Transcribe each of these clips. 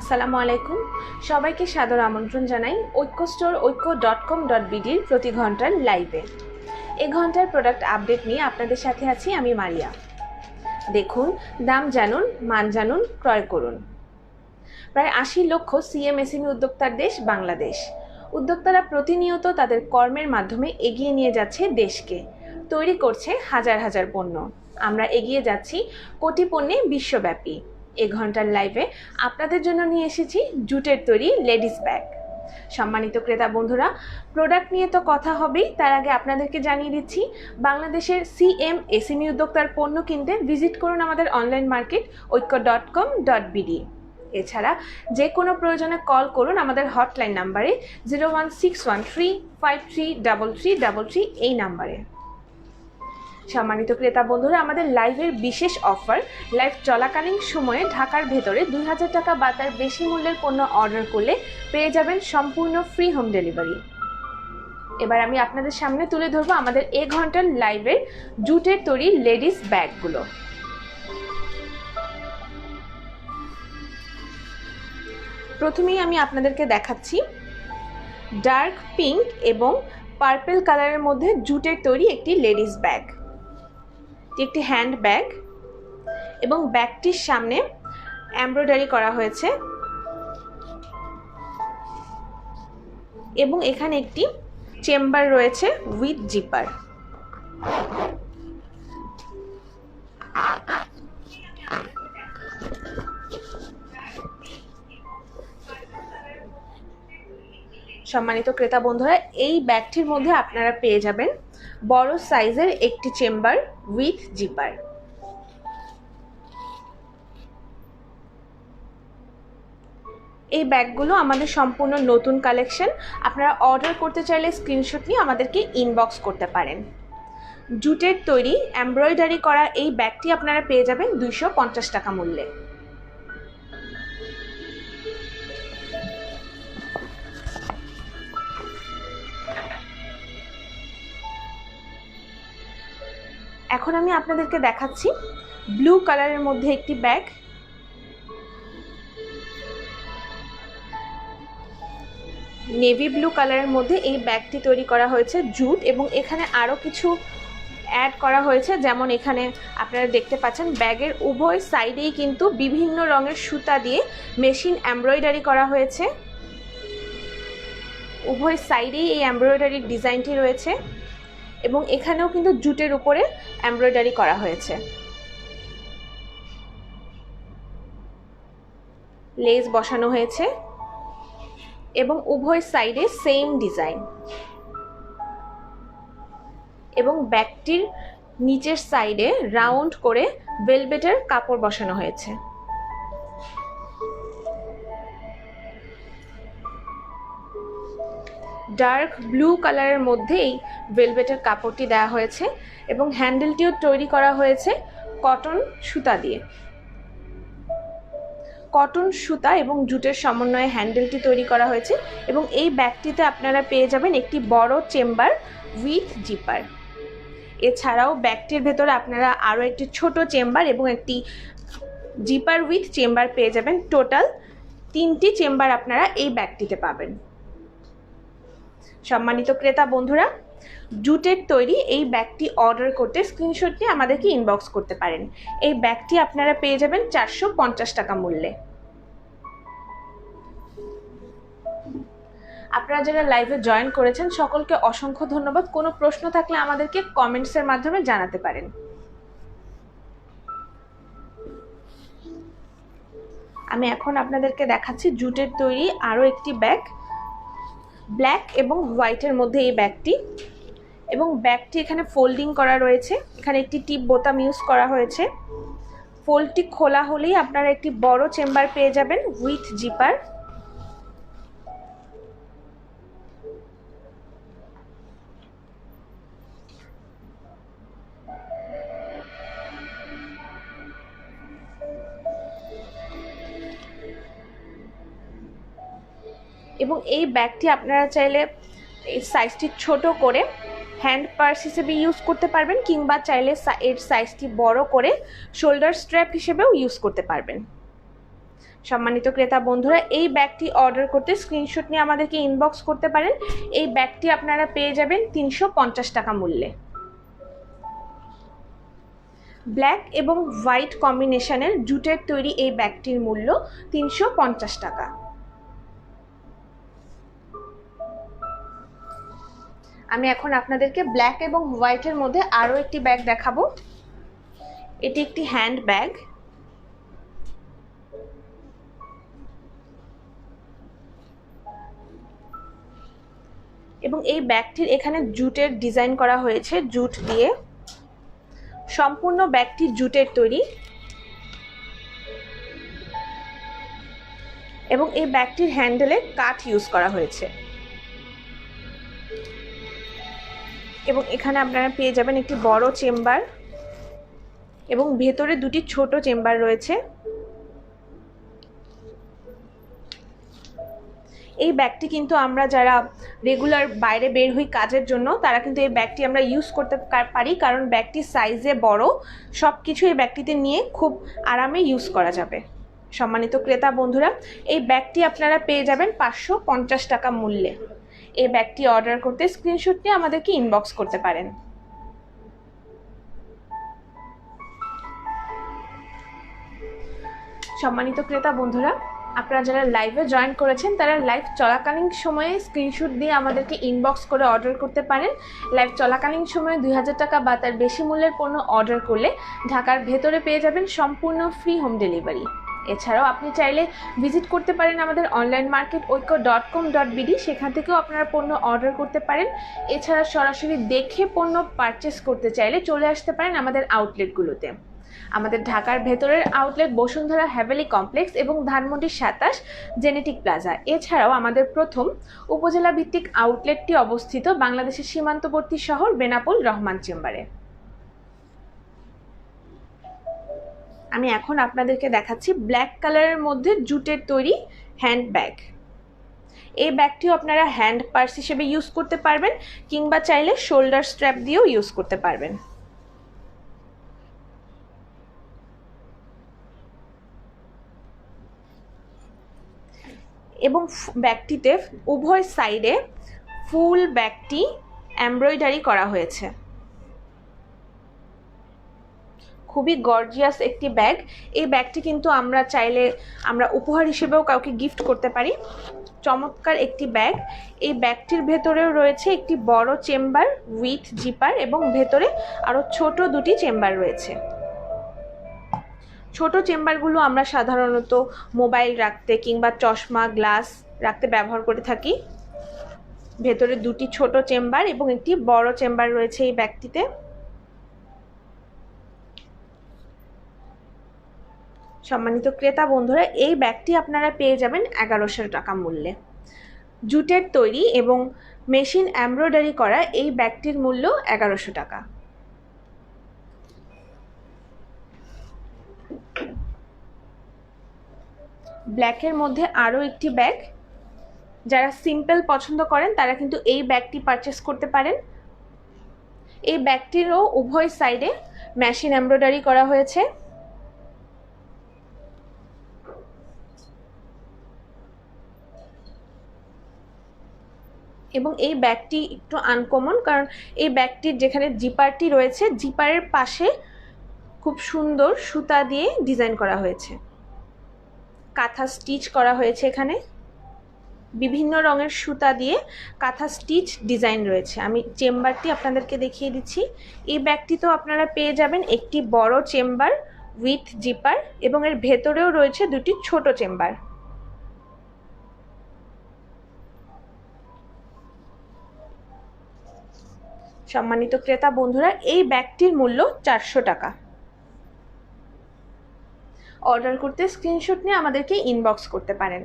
আসসালামু আলাইকুম। সবাইকে সাদর আমন্ত্রণ জানাই ঐক্য স্টোর ঐক্য ডট কম ডট বিডির প্রতি ঘণ্টার লাইভে। এ ঘণ্টার প্রোডাক্ট আপডেট নিয়ে আপনাদের সাথে আছি আমি মারিয়া দেখুন, দাম জানুন, মান জানুন, ক্রয় করুন। প্রায় আশি লক্ষ সিএমএসএমই উদ্যোক্তার দেশ বাংলাদেশ। উদ্যোক্তারা প্রতিনিয়ত তাদের কর্মের মাধ্যমে এগিয়ে নিয়ে যাচ্ছে দেশকে। তৈরি করছে হাজার হাজার পণ্য। আমরা এগিয়ে যাচ্ছি কোটি পণ্যে বিশ্বব্যাপী। এ ঘণ্টার লাইভে আপনাদের জন্য নিয়ে এসেছি জুটের তৈরি লেডিস ব্যাগ সম্মানিত ক্রেতা বন্ধুরা প্রোডাক্ট নিয়ে তো কথা হবেই, তার আগে আপনাদেরকে জানিয়ে দিচ্ছি, বাংলাদেশের সিএম এসএমই উদ্যোক্তার পণ্য কিনতে ভিজিট করুন আমাদের online market Oikko dot com dot BD এছাড়া যে কোনো প্রয়োজনে কল করুন আমাদের হটলাইন নাম্বারে zero one six one three five three double three double three এই নাম্বারে সম্মানিত ক্রেতা বন্ধুরা, আমাদের লাইভের বিশেষ অফার লাইভ চলাকালীন সময়ে ঢাকার ভেতরে দুই হাজার টাকা বা তার বেশি মূল্যের পণ্য অর্ডার করলে পেয়ে যাবেন সম্পূর্ণ ফ্রি হোম ডেলিভারি এবার আমি আপনাদের সামনে তুলে ধরবো আমাদের এ ঘণ্টার লাইভের জুটের তৈরি লেডিস ব্যাগগুলো প্রথমেই আমি আপনাদেরকে দেখাচ্ছি ডার্ক পিঙ্ক এবং পার্পেল কালারের মধ্যে জুটের তৈরি একটি লেডিস ব্যাগ এটি একটি হ্যান্ড ব্যাগ এবং ব্যাগটির সামনে এমব্রয়ডারি করা হয়েছে এবং এখানে একটি চেম্বার রয়েছে উইথ জিপার। সম্মানিত ক্রেতা বন্ধুরা, এই ব্যাগটির মধ্যে আপনারা পেয়ে যাবেন বড় সাইজের একটি চেম্বার উইথ জিপার। এই ব্যাগগুলো আমাদের সম্পূর্ণ নতুন কালেকশন। আপনারা অর্ডার করতে চাইলে স্ক্রিনশট নিয়ে আমাদেরকে ইনবক্স করতে পারেন। জুটের তৈরি, এমব্রয়ডারি করা এই ব্যাগটি আপনারা পেয়ে যাবেন দুইশো পঞ্চাশ টাকা মূল্যে। এখন আমি আপনাদেরকে দেখাচ্ছি ব্লু কালারের মধ্যে একটি ব্যাগ নেভি ব্লু কালারের মধ্যে এই ব্যাগটি তৈরি করা হয়েছে জুট এবং এখানে আরও কিছু অ্যাড করা হয়েছে। যেমন এখানে আপনারা দেখতে পাচ্ছেন ব্যাগের উভয় সাইডেই কিন্তু বিভিন্ন রঙের সুতা দিয়ে মেশিন এমব্রয়ডারি করা হয়েছে। উভয় সাইডেই এই এমব্রয়ডারির ডিজাইনটি রয়েছে। এবং এখানেও কিন্তু জুটের উপরে এমব্রয়ডারি করা হয়েছে। লেস বসানো হয়েছে এবং উভয় সাইডে সেম ডিজাইন। এবং ব্যাগটির নিচের সাইডে রাউন্ড করে ভেলভেটের কাপড় বসানো হয়েছে। ডার্ক ব্লু কালারের মধ্যেই ভেলভেটের কাপড়টি দেওয়া হয়েছে এবং হ্যান্ডেলটিও তৈরি করা হয়েছে কটন সুতা দিয়ে। কটন সুতা এবং জুটের সমন্বয়ে হ্যান্ডেলটি তৈরি করা হয়েছে এবং এই ব্যাগটিতে আপনারা পেয়ে যাবেন একটি বড় চেম্বার উইথ জিপার। এছাড়াও ব্যাগটির ভেতরে আপনারা আরও একটি ছোট চেম্বার এবং একটি জিপার উইথ চেম্বার পেয়ে যাবেন। টোটাল তিনটি চেম্বার আপনারা এই ব্যাগটিতে পাবেন। সম্মানিত ক্রেতা বন্ধুরা, জুটের তৈরি এই ব্যাগটি অর্ডার করতে স্ক্রিনশট নিয়ে আমাদেরকে ইনবক্স করতে পারেন। এই ব্যাগটি আপনারা পেয়ে যাবেন চারশো পঞ্চাশ টাকা মূল্যে। আপনারা যারা লাইভে জয়েন করেছেন, সকলকে অসংখ্য ধন্যবাদ। কোনো প্রশ্ন থাকলে আমাদেরকে কমেন্টসের মাধ্যমে জানাতে পারেন। আমি এখন আপনাদেরকে দেখাচ্ছি জুটের তৈরি আরও একটি ব্যাগ ব্ল্যাক এবং হোয়াইটের মধ্যে এই ব্যাগটি। এবং ব্যাগটি এখানে ফোল্ডিং করা রয়েছে। এখানে একটি টিপ বোতাম ইউজ করা হয়েছে। ফোল্ডটি খোলা হলেই আপনারা একটি বড় চেম্বার পেয়ে যাবেন উইথ জিপার। এবং এই ব্যাগটি আপনারা চাইলে এই সাইজটি ছোট করে হ্যান্ড পার্স হিসেবে ইউজ করতে পারবেন কিংবা চাইলে এর সাইজটি বড় করে শোল্ডার স্ট্র্যাপ হিসেবেও ইউজ করতে পারবেন। সম্মানিত ক্রেতা বন্ধুরা, এই ব্যাগটি অর্ডার করতে স্ক্রিনশট নিয়ে আমাদেরকে ইনবক্স করতে পারেন। এই ব্যাগটি আপনারা পেয়ে যাবেন তিনশো পঞ্চাশ টাকা মূল্যে। ব্ল্যাক এবং হোয়াইট কম্বিনেশনের জুটের তৈরি এই ব্যাগটির মূল্য তিনশো পঞ্চাশ টাকা। আমি এখন আপনাদেরকে ব্ল্যাক এবং হোয়াইটের মধ্যে আরও একটি ব্যাগ দেখাবো। এটি একটি হ্যান্ড ব্যাগ এবং এই ব্যাগটির এখানে জুটের ডিজাইন করা হয়েছে, জুট দিয়ে। সম্পূর্ণ ব্যাগটি জুটের তৈরি। এবং এই ব্যাগটির হ্যান্ডেলে কাঠ ইউজ করা হয়েছে। এবং এখানে আপনারা পেয়ে যাবেন একটি বড় চেম্বার এবং ভেতরে দুটি ছোট চেম্বার রয়েছে। এই ব্যাগটি কিন্তু আমরা যারা রেগুলার বাইরে বের হই কাজের জন্য, তারা কিন্তু এই ব্যাগটি আমরা ইউজ করতে পারি কারণ ব্যাগটি সাইজে বড়। সব কিছু এই ব্যাগটিতে নিয়ে খুব আরামে ইউজ করা যাবে। সম্মানিত ক্রেতা বন্ধুরা, এই ব্যাগটি আপনারা পেয়ে যাবেন পাঁচশো পঞ্চাশ টাকা মূল্যে। এই ব্যাগটি অর্ডার করতে স্ক্রিনশট নিয়ে আমাদেরকে ইনবক্স করতে পারেন। সম্মানিত ক্রেতা বন্ধুরা, আপনারা যারা লাইভে জয়েন করেছেন, তারা লাইভ চলাকালীন সময়ে স্ক্রিনশট দিয়ে আমাদেরকে ইনবক্স করে অর্ডার করতে পারেন। লাইভ চলাকালীন সময়ে দুই হাজার টাকা বা তার বেশি মূল্যের পণ্য অর্ডার করলে ঢাকার ভেতরে পেয়ে যাবেন সম্পূর্ণ ফ্রি হোম ডেলিভারি এছাড়াও আপনি চাইলে ভিজিট করতে পারেন আমাদের online market Oikko dot com dot BD সেখান থেকেও আপনারা পণ্য অর্ডার করতে পারেন। এছাড়া সরাসরি দেখে পণ্য পারচেস করতে চাইলে চলে আসতে পারেন আমাদের আউটলেটগুলোতে আমাদের ঢাকার ভেতরের আউটলেট বসুন্ধরা হ্যাভেলি কমপ্লেক্স এবং ধানমন্ডি সাতাশ জেনেটিক প্লাজা এছাড়াও আমাদের প্রথম উপজেলা ভিত্তিক আউটলেটটি অবস্থিত বাংলাদেশের সীমান্তবর্তী শহর বেনাপোল রহমান চেম্বারে। আমি এখন আপনাদেরকে দেখাচ্ছি ব্ল্যাক কালারের মধ্যে জুটের তৈরি হ্যান্ড ব্যাগ এই ব্যাগটিও আপনারা হ্যান্ড পার্স হিসেবে ইউজ করতে পারবেন, কিংবা চাইলে শোল্ডার স্ট্র্যাপ দিয়েও ইউজ করতে পারবেন। এবং ব্যাগটিতে উভয় সাইডে ফুল ব্যাগটি এমব্রয়ডারি করা হয়েছে। খুবই গর্জিয়াস একটি ব্যাগ এই ব্যাগটি কিন্তু আমরা চাইলে আমরা উপহার হিসেবেও কাউকে গিফট করতে পারি। চমৎকার একটি ব্যাগ এই ব্যাগটির ভেতরেও রয়েছে একটি বড় চেম্বার উইথ জিপার এবং ভেতরে আরও ছোট দুটি চেম্বার রয়েছে। ছোট চেম্বারগুলো আমরা সাধারণত মোবাইল রাখতে কিংবা চশমা গ্লাস রাখতে ব্যবহার করে থাকি। ভেতরে দুটি ছোট চেম্বার এবং একটি বড় চেম্বার রয়েছে এই ব্যাগটিতে সম্মানিত ক্রেতা বন্ধুরা, এই ব্যাগটি আপনারা পেয়ে যাবেন এগারোশো টাকা মূল্যে। জুটের তৈরি এবং মেশিন এমব্রয়ডারি করা এই ব্যাগটির মূল্য এগারোশো টাকা। ব্ল্যাকের মধ্যে আরও একটি ব্যাগ। যারা সিম্পল পছন্দ করেন, তারা কিন্তু এই ব্যাগটি পারচেস করতে পারেন। এই ব্যাগটিরও উভয় সাইডে মেশিন এমব্রয়ডারি করা হয়েছে। এবং এই ব্যাগটি একটু আনকমন কারণ এই ব্যাগটির যেখানে জিপারটি রয়েছে জিপারের পাশে খুব সুন্দর সুতা দিয়ে ডিজাইন করা হয়েছে। কাঁথা স্টিচ করা হয়েছে এখানে। বিভিন্ন রঙের সুতা দিয়ে কাঁথা স্টিচ ডিজাইন রয়েছে। আমি চেম্বারটি আপনাদেরকে দেখিয়ে দিচ্ছি। এই ব্যাগটি তো আপনারা পেয়ে যাবেন একটি বড় চেম্বার উইথ জিপার এবং এর ভেতরেও রয়েছে দুটি ছোট চেম্বার সম্মানিত ক্রেতা বন্ধুরা, এই ব্যাগটির মূল্য চারশো টাকা। অর্ডার করতে স্ক্রিনশট নিয়ে আমাদেরকে ইনবক্স করতে পারেন।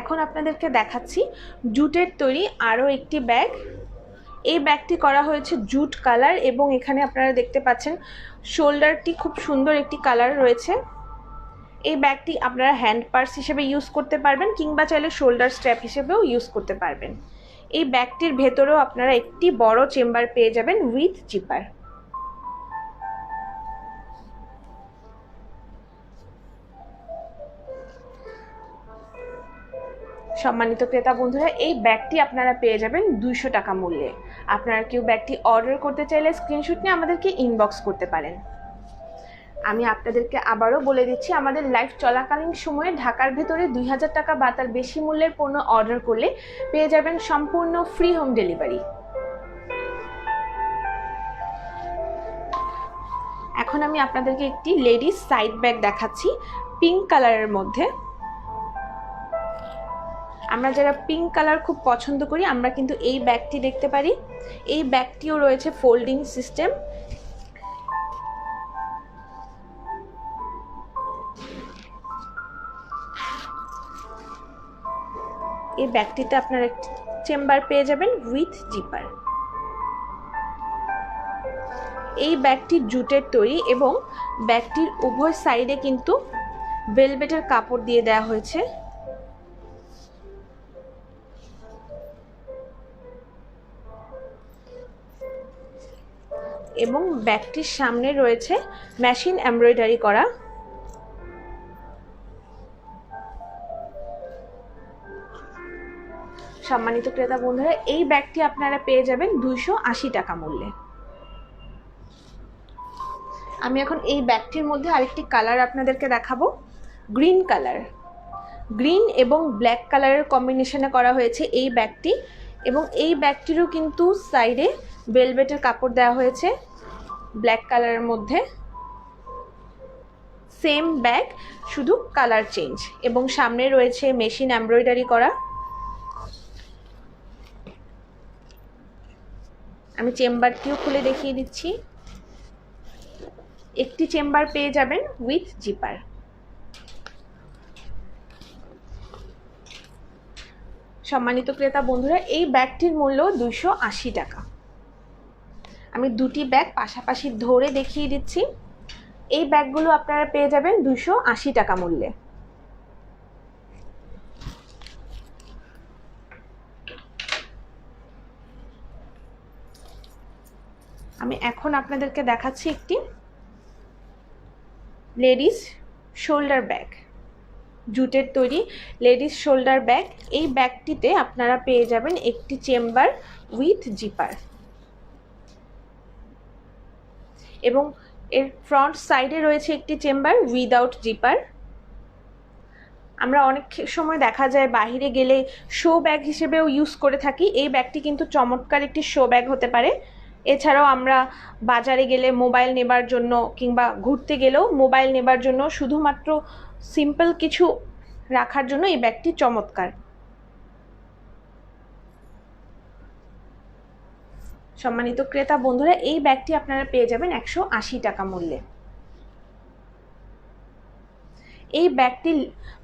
এখন আপনাদেরকে দেখাচ্ছি জুটের তৈরি আরও একটি ব্যাগ। এই ব্যাগটি করা হয়েছে জুট কালার এবং এখানে আপনারা দেখতে পাচ্ছেন, শোল্ডারটি খুব সুন্দর একটি কালার রয়েছে। এই ব্যাগটি আপনারা হ্যান্ড পার্স হিসেবে ইউজ করতে পারবেন কিংবা চাইলে শোল্ডার স্ট্র্যাপ হিসেবেও ইউজ করতে পারবেন। এই ব্যাগটির ভেতরেও আপনারা একটি বড় চেম্বার পেয়ে যাবেন উইথ জিপার সম্মানিত ক্রেতা বন্ধুরা, এই ব্যাগটি আপনারা পেয়ে যাবেন দুইশো টাকা মূল্যে। আপনারা কেউ ব্যাগটি অর্ডার করতে চাইলে স্ক্রিনশট নিয়ে আমাদেরকে ইনবক্স করতে পারেন। আমি আপনাদেরকে আবারও বলে দিচ্ছি, আমাদের লাইভ চলাকালীন সময়ে ঢাকার ভেতরে দুই হাজার টাকা বা তার বেশি মূল্যের পণ্য অর্ডার করলে পেয়ে যাবেন সম্পূর্ণ ফ্রি হোম ডেলিভারি এখন আমি আপনাদেরকে একটি লেডিস সাইড ব্যাগ দেখাচ্ছি পিঙ্ক কালারের মধ্যে। আমরা যারা পিঙ্ক কালার খুব পছন্দ করি, আমরা কিন্তু এই ব্যাগটি দেখতে পারি। এই ব্যাগটিও রয়েছে ফোল্ডিং সিস্টেম এই ব্যাগটিতে আপনারা একটি চেম্বার পেয়ে যাবেন উইথ জিপার। এই ব্যাগটি জুটের তৈরি এবং ব্যাগটির উভয় সাইডে কিন্তু ভেলভেটের কাপড় দিয়ে দেওয়া হয়েছে। এবং ব্যাগটির সামনে রয়েছে মেশিন এমব্রয়ডারি করা। সম্মানিত ক্রেতা বন্ধুরা, এই ব্যাগটি আপনারা পেয়ে যাবেন দুইশো আশি টাকা মূল্যে। আমি এখন এই ব্যাগটির মধ্যে আরেকটি কালার আপনাদেরকে দেখাবো, গ্রিন কালার। গ্রিন এবং ব্ল্যাক কালারের কম্বিনেশনে করা হয়েছে এই ব্যাগটি এবং এই ব্যাগটিরও কিন্তু সাইডে ভেলভেটের কাপড় দেওয়া হয়েছে, ব্ল্যাক কালারের মধ্যে। সেম ব্যাগ, শুধু কালার চেঞ্জ এবং সামনে রয়েছে মেশিন এমব্রয়ডারি করা। আমি চেম্বারটিও খুলে দেখিয়ে দিচ্ছি। একটি চেম্বার পেয়ে যাবেন উইথ জিপার সম্মানিত ক্রেতা বন্ধুরা, এই ব্যাগটির মূল্য আশি টাকা। আমি দুটি ব্যাগ পাশাপাশি ধরে দেখিয়ে দিচ্ছি। এই ব্যাগগুলো আপনারা পেয়ে যাবেন দুশো টাকা মূল্যে। আমি এখন আপনাদেরকে দেখাচ্ছি একটি লেডিস শোল্ডার ব্যাগ, জুটের তৈরি লেডিস শোল্ডার ব্যাগ। এই ব্যাগটিতে আপনারা পেয়ে যাবেন একটি চেম্বার উইথ জিপার এবং এর ফ্রন্ট সাইডে রয়েছে একটি চেম্বার উইদাউট জিপার। আমরা অনেক সময় দেখা যায় বাহিরে গেলে শো ব্যাগ হিসেবেও ইউজ করে থাকি। এই ব্যাগটি কিন্তু চমৎকার একটি শো ব্যাগ হতে পারে। এছাড়াও আমরা বাজারে গেলে মোবাইল নেবার জন্য কিংবা ঘুরতে গেলেও মোবাইল নেবার জন্য শুধুমাত্র সিম্পল কিছু রাখার জন্য এই ব্যাগটি চমৎকার। সম্মানিত ক্রেতা বন্ধুরা, এই ব্যাগটি আপনারা পেয়ে যাবেন একশো আশি টাকা মূল্যে। এই ব্যাগটি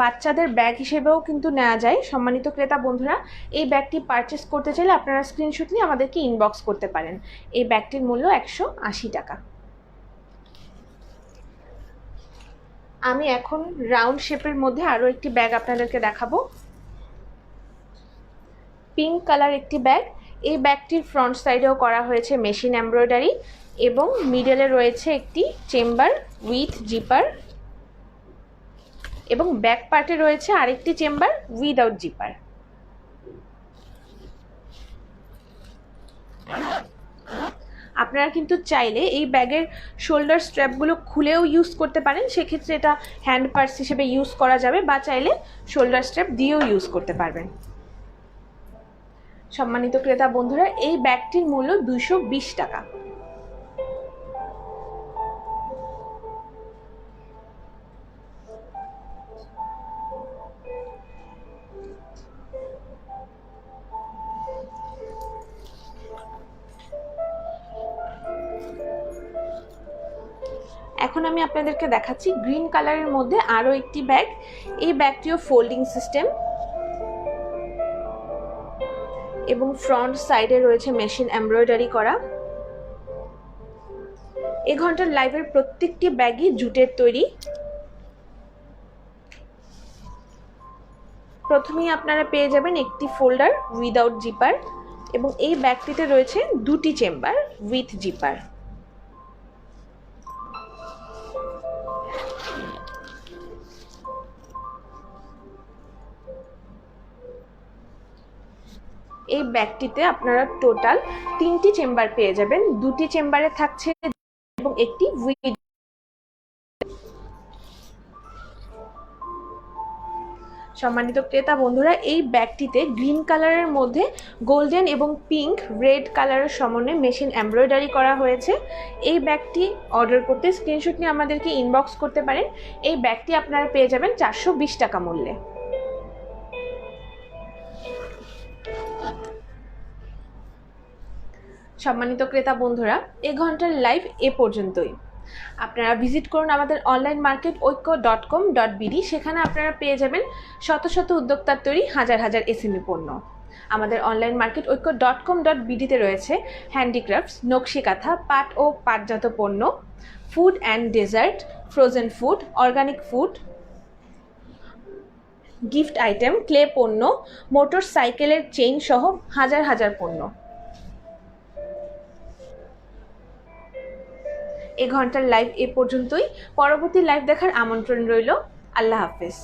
বাচ্চাদের ব্যাগ হিসেবেও কিন্তু নেওয়া যায়। সম্মানিত ক্রেতা বন্ধুরা, এই ব্যাগটি পারচেস করতে চাইলে আপনারা স্ক্রিনশট নিয়ে আমাদেরকে ইনবক্স করতে পারেন। এই ব্যাগটির মূল্য একশো আশি টাকা। আমি এখন রাউন্ড শেপের মধ্যে আরও একটি ব্যাগ আপনাদেরকে দেখাবো। পিঙ্ক কালার একটি ব্যাগ। এই ব্যাগটির ফ্রন্ট সাইডেও করা হয়েছে মেশিন এমব্রয়ডারি এবং মিডলে রয়েছে একটি চেম্বার উইথ জিপার এবং ব্যাক পার্টে রয়েছে আরেকটি চেম্বার উইদাউট জিপার আপনারা কিন্তু চাইলে এই ব্যাগের শোল্ডার স্ট্র্যাপগুলো খুলেও ইউজ করতে পারেন, সেক্ষেত্রে এটা হ্যান্ড পার্স হিসেবে ইউজ করা যাবে বা চাইলে শোল্ডার স্ট্র্যাপ দিয়েও ইউজ করতে পারবেন। সম্মানিত ক্রেতা বন্ধুরা, এই ব্যাগটির মূল্য দুশো টাকা। এখন আমি আপনাদেরকে দেখাচ্ছি গ্রিন কালারের মধ্যে আরও একটি ব্যাগ। এই ব্যাগটিও ফোল্ডিং সিস্টেম এবং ফ্রন্ট সাইডে রয়েছে মেশিন এমব্রয়ডারি করা। এ ঘণ্টার লাইভের প্রত্যেকটি ব্যাগই জুটের তৈরি। প্রথমেই আপনারা পেয়ে যাবেন একটি ফোল্ডার উইদাউট জিপার এবং এই ব্যাগটিতে রয়েছে দুটি চেম্বার উইথ জিপার। এই ব্যাগটিতে আপনারা টোটাল তিনটি চেম্বার পেয়ে যাবেন। দুটি চেম্বারে থাকছে এবং একটি উইথ সম্মানিত ক্রেতা বন্ধুরা, এই ব্যাগটিতে গ্রিন কালারের মধ্যে গোল্ডেন এবং পিঙ্ক রেড কালারের সমন্বয়ে মেশিন এমব্রয়ডারি করা হয়েছে। এই ব্যাগটি অর্ডার করতে স্ক্রিনশট নিয়ে আমাদেরকে ইনবক্স করতে পারেন। এই ব্যাগটি আপনারা পেয়ে যাবেন চারশো বিশ টাকা মূল্যে। সম্মানিত ক্রেতা বন্ধুরা, এ ঘণ্টার লাইভ এ পর্যন্তই। আপনারা ভিজিট করুন আমাদের online market Oikko dot com dot BD সেখানে আপনারা পেয়ে যাবেন শত শত উদ্যোক্তার তৈরি হাজার হাজার এসএমই পণ্য। আমাদের online market Oikko dot com dot বিডিতে রয়েছে হ্যান্ডিক্রাফটস নকশি কাঁথা পাট ও পাটজাত পণ্য food and dessert frozen food organic food gift item clay পণ্য মোটর সাইকেলের চেইন সহ হাজার হাজার পণ্য। এ ঘণ্টার লাইভ এ পর্যন্তই। পরবর্তী লাইভ দেখার আমন্ত্রণ রইল। আল্লাহ হাফেজ।